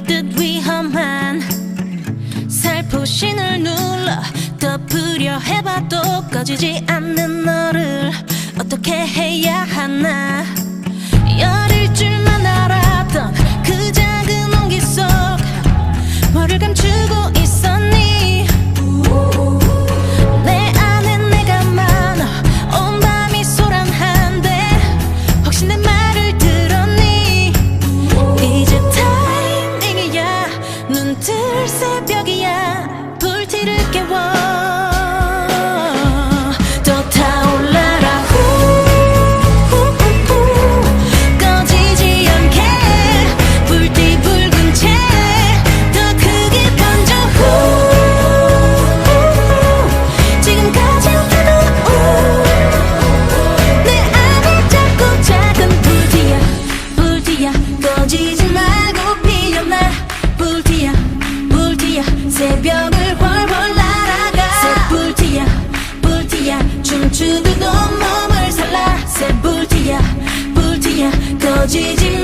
물듯 위험한 살포신을 눌러 덮으려 해봐도 꺼지지 않는 너를 어떻게 해야 하나 principio 불티야 새벽을 훨훨 날아가. 새불티야 불티야 춤추는 온몸을 살라. 새불티야 불티야 꺼지지